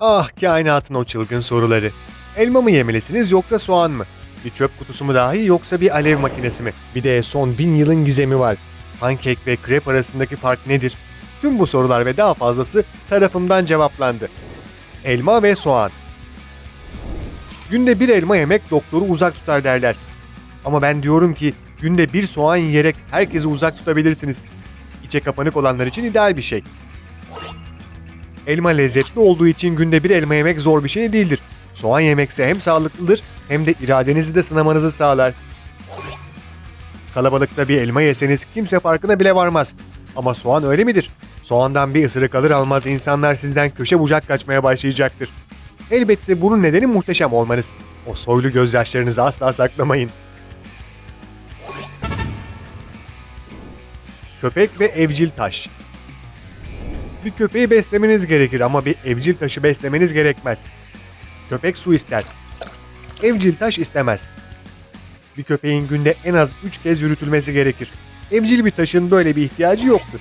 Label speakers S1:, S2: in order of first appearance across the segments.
S1: Ah kainatın o çılgın soruları. Elma mı yemelisiniz yoksa soğan mı? Bir çöp kutusu mu dahi yoksa bir alev makinesi mi? Bir de son bin yılın gizemi var. Pankek ve krep arasındaki fark nedir? Tüm bu sorular ve daha fazlası tarafımdan cevaplandı. Elma ve soğan. Günde bir elma yemek doktoru uzak tutar derler. Ama ben diyorum ki günde bir soğan yiyerek herkesi uzak tutabilirsiniz. İçe kapanık olanlar için ideal bir şey. Elma lezzetli olduğu için günde bir elma yemek zor bir şey değildir. Soğan yemekse hem sağlıklıdır hem de iradenizi de sınamanızı sağlar. Kalabalıkta bir elma yeseniz kimse farkına bile varmaz. Ama soğan öyle midir? Soğandan bir ısırık alır almaz insanlar sizden köşe bucak kaçmaya başlayacaktır. Elbette bunun nedeni muhteşem olmanız. O soylu gözyaşlarınızı asla saklamayın. Köpek ve evcil taş. Bir köpeği beslemeniz gerekir ama bir evcil taşı beslemeniz gerekmez. Köpek su ister. Evcil taş istemez. Bir köpeğin günde en az 3 kez yürütülmesi gerekir. Evcil bir taşın böyle bir ihtiyacı yoktur.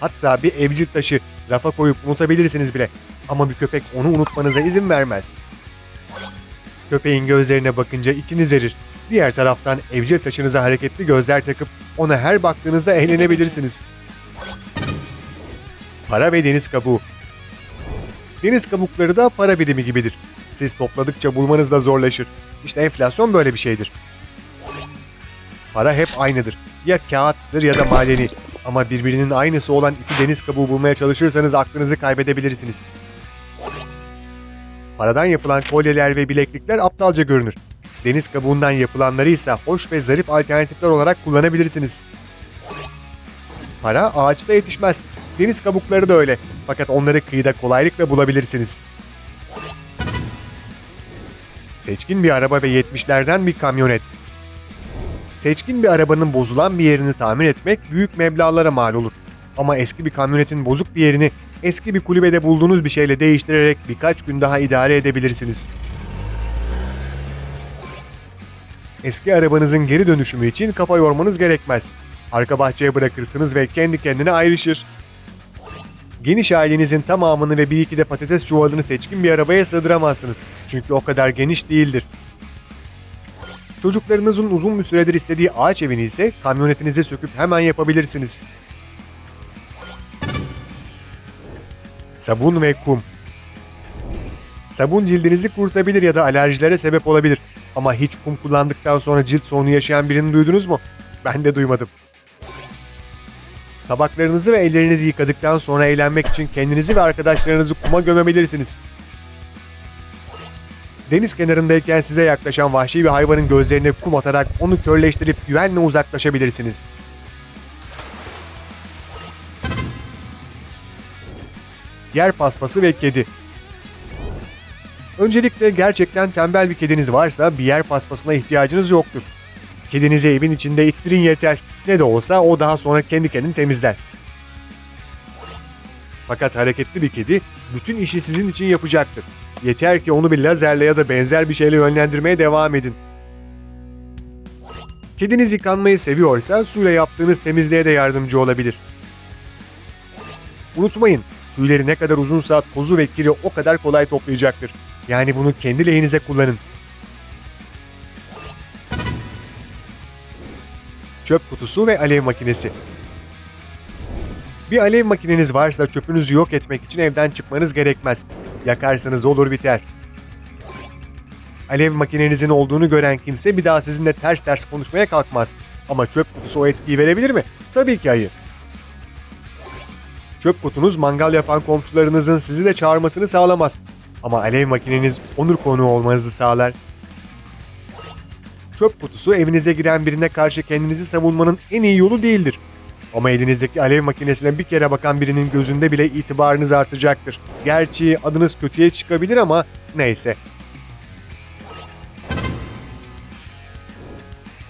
S1: Hatta bir evcil taşı rafa koyup unutabilirsiniz bile ama bir köpek onu unutmanıza izin vermez. Köpeğin gözlerine bakınca içiniz erir. Diğer taraftan evcil taşınıza hareketli gözler takıp ona her baktığınızda eğlenebilirsiniz. Para ve deniz kabuğu. Deniz kabukları da para birimi gibidir. Siz topladıkça bulmanız da zorlaşır. İşte enflasyon böyle bir şeydir. Para hep aynıdır. Ya kağıttır ya da madeni. Ama birbirinin aynısı olan iki deniz kabuğu bulmaya çalışırsanız aklınızı kaybedebilirsiniz. Paradan yapılan kolyeler ve bileklikler aptalca görünür. Deniz kabuğundan yapılanları ise hoş ve zarif alternatifler olarak kullanabilirsiniz. Para ağaçta yetişmez. Deniz kabukları da öyle. Fakat onları kıyıda kolaylıkla bulabilirsiniz. Seçkin bir araba ve 70'lerden bir kamyonet. Seçkin bir arabanın bozulan bir yerini tamir etmek büyük meblağlara mal olur. Ama eski bir kamyonetin bozuk bir yerini eski bir kulübede bulduğunuz bir şeyle değiştirerek birkaç gün daha idare edebilirsiniz. Eski arabanızın geri dönüşümü için kafa yormanız gerekmez. Arka bahçeye bırakırsınız ve kendi kendine ayrışır. Geniş ailenizin tamamını ve bir iki de patates çuvalını seçkin bir arabaya sığdıramazsınız. Çünkü o kadar geniş değildir. Çocuklarınızın uzun bir süredir istediği ağaç evini ise kamyonetinize söküp hemen yapabilirsiniz. Sabun ve kum. Sabun cildinizi kurutabilir ya da alerjilere sebep olabilir. Ama hiç kum kullandıktan sonra cilt sorunu yaşayan birini duydunuz mu? Ben de duymadım. Tabaklarınızı ve ellerinizi yıkadıktan sonra eğlenmek için kendinizi ve arkadaşlarınızı kuma gömebilirsiniz. Deniz kenarındayken size yaklaşan vahşi bir hayvanın gözlerine kum atarak onu körleştirip güvenle uzaklaşabilirsiniz. Yer paspası ve kedi. Öncelikle gerçekten tembel bir kediniz varsa bir yer paspasına ihtiyacınız yoktur. Kedinizi evin içinde ittirin yeter. Ne de olsa o daha sonra kendi kendini temizler. Fakat hareketli bir kedi bütün işi sizin için yapacaktır. Yeter ki onu bir lazerle ya da benzer bir şeyle yönlendirmeye devam edin. Kediniz yıkanmayı seviyorsa suyla yaptığınız temizliğe de yardımcı olabilir. Unutmayın, tüyleri ne kadar uzunsa tozu ve kiri o kadar kolay toplayacaktır. Yani bunu kendi lehinize kullanın. Çöp kutusu ve alev makinesi. Bir alev makineniz varsa çöpünüzü yok etmek için evden çıkmanız gerekmez. Yakarsanız olur biter. Alev makinenizin olduğunu gören kimse bir daha sizinle ters ters konuşmaya kalkmaz. Ama çöp kutusu o etkiyi verebilir mi? Tabii ki hayır. Çöp kutunuz mangal yapan komşularınızın sizi de çağırmasını sağlamaz. Ama alev makineniz onur konuğu olmanızı sağlar. Çöp kutusu evinize giren birine karşı kendinizi savunmanın en iyi yolu değildir. Ama elinizdeki alev makinesine bir kere bakan birinin gözünde bile itibarınız artacaktır. Gerçi adınız kötüye çıkabilir ama neyse.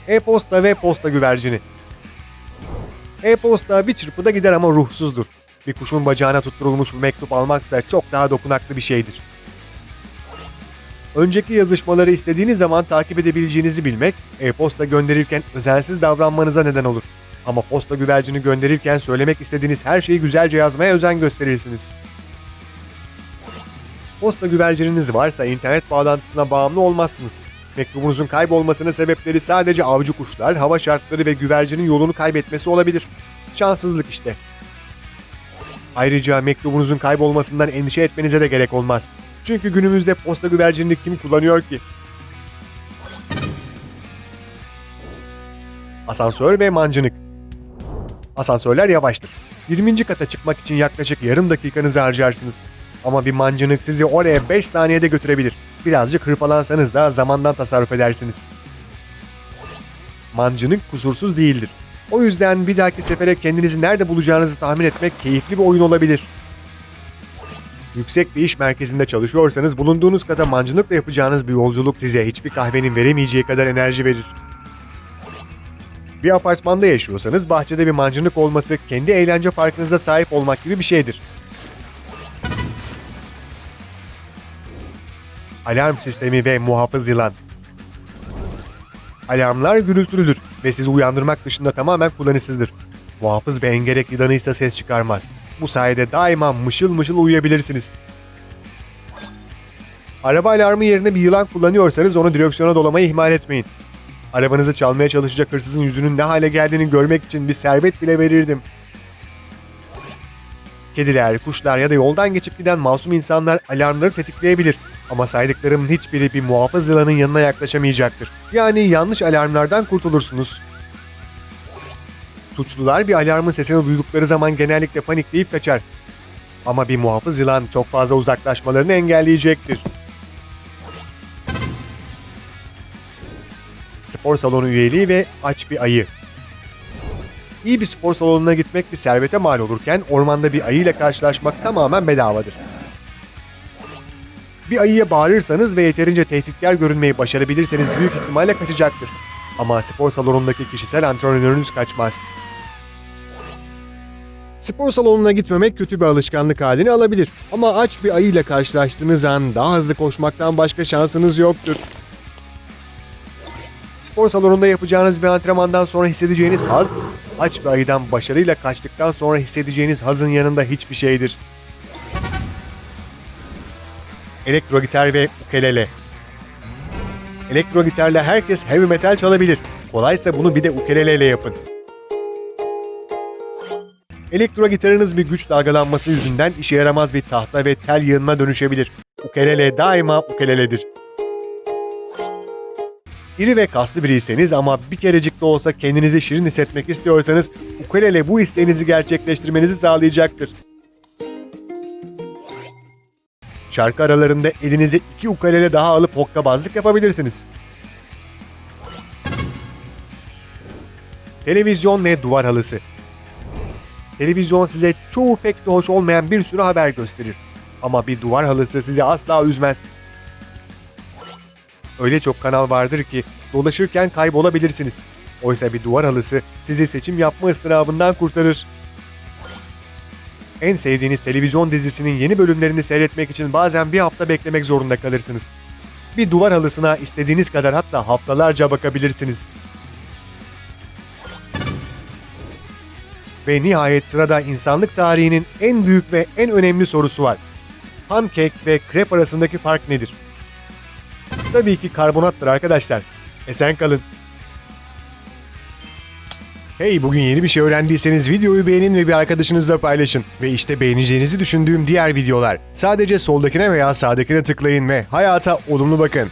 S1: E-posta ve posta güvercini. E-posta bir çırpıda gider ama ruhsuzdur. Bir kuşun bacağına tutturulmuş bir mektup almaksa çok daha dokunaklı bir şeydir. Önceki yazışmaları istediğiniz zaman takip edebileceğinizi bilmek, e-posta gönderirken özensiz davranmanıza neden olur. Ama posta güvercini gönderirken söylemek istediğiniz her şeyi güzelce yazmaya özen gösterirsiniz. Posta güvercininiz varsa internet bağlantısına bağımlı olmazsınız. Mektubunuzun kaybolmasının sebepleri sadece avcı kuşlar, hava şartları ve güvercinin yolunu kaybetmesi olabilir. Şanssızlık işte. Ayrıca mektubunuzun kaybolmasından endişe etmenize de gerek olmaz. Çünkü günümüzde posta güvercinini kim kullanıyor ki? Asansör ve mancınık. Asansörler yavaştır. 20. kata çıkmak için yaklaşık yarım dakikanızı harcarsınız. Ama bir mancınık sizi oraya 5 saniyede götürebilir. Birazcık hırpalansanız da zamandan tasarruf edersiniz. Mancınık kusursuz değildir. O yüzden bir dahaki sefere kendinizi nerede bulacağınızı tahmin etmek keyifli bir oyun olabilir. Yüksek bir iş merkezinde çalışıyorsanız bulunduğunuz kata mancınıkla yapacağınız bir yolculuk size hiçbir kahvenin veremeyeceği kadar enerji verir. Bir apartmanda yaşıyorsanız bahçede bir mancınık olması kendi eğlence parkınıza sahip olmak gibi bir şeydir. Alarm sistemi ve muhafız yılan. Alarmlar gürültülüdür ve sizi uyandırmak dışında tamamen kullanışsızdır. Muhafız ve engerek yılanı ise ses çıkarmaz. Bu sayede daima mışıl mışıl uyuyabilirsiniz. Araba alarmı yerine bir yılan kullanıyorsanız onu direksiyona dolamayı ihmal etmeyin. Arabanızı çalmaya çalışacak hırsızın yüzünün ne hale geldiğini görmek için bir servet bile verirdim. Kediler, kuşlar ya da yoldan geçip giden masum insanlar alarmları tetikleyebilir. Ama saydıklarımın hiçbiri bir muhafız yılanın yanına yaklaşamayacaktır. Yani yanlış alarmlardan kurtulursunuz. Suçlular bir alarmın sesini duydukları zaman genellikle panikleyip kaçar. Ama bir muhafız yılan çok fazla uzaklaşmalarını engelleyecektir. Spor salonu üyeliği ve aç bir ayı. İyi bir spor salonuna gitmek bir servete mal olurken ormanda bir ayı ile karşılaşmak tamamen bedavadır. Bir ayıya bağırırsanız ve yeterince tehditkar görünmeyi başarabilirseniz büyük ihtimalle kaçacaktır. Ama spor salonundaki kişisel antrenörünüz kaçmaz. Spor salonuna gitmemek kötü bir alışkanlık halini alabilir. Ama aç bir ayı ile karşılaştığınız an daha hızlı koşmaktan başka şansınız yoktur. Spor salonunda yapacağınız bir antrenmandan sonra hissedeceğiniz haz, aç bir ayıdan başarıyla kaçtıktan sonra hissedeceğiniz hazın yanında hiçbir şeydir. Elektro gitar ve ukelele. Elektro gitarla herkes heavy metal çalabilir. Kolaysa bunu bir de ukeleleyle yapın. Elektro gitarınız bir güç dalgalanması yüzünden işe yaramaz bir tahta ve tel yığınına dönüşebilir. Ukelele daima ukeleledir. İri ve kaslı biriyseniz ama bir kerecik de olsa kendinizi şirin hissetmek istiyorsanız ukulele bu isteğinizi gerçekleştirmenizi sağlayacaktır. Şarkı aralarında elinize iki ukulele daha alıp hokkabazlık yapabilirsiniz. Televizyon ve duvar halısı. Televizyon size çoğu pek de hoş olmayan bir sürü haber gösterir. Ama bir duvar halısı sizi asla üzmez. Öyle çok kanal vardır ki dolaşırken kaybolabilirsiniz. Oysa bir duvar halısı sizi seçim yapma ıstırabından kurtarır. En sevdiğiniz televizyon dizisinin yeni bölümlerini seyretmek için bazen bir hafta beklemek zorunda kalırsınız. Bir duvar halısına istediğiniz kadar hatta haftalarca bakabilirsiniz. Ve nihayet sırada insanlık tarihinin en büyük ve en önemli sorusu var. Pankek ve krep arasındaki fark nedir? Tabii ki karbonattır arkadaşlar. Esen kalın. Hey bugün yeni bir şey öğrendiyseniz videoyu beğenin ve bir arkadaşınızla paylaşın. Ve işte beğeneceğinizi düşündüğüm diğer videolar. Sadece soldakine veya sağdakine tıklayın ve hayata olumlu bakın.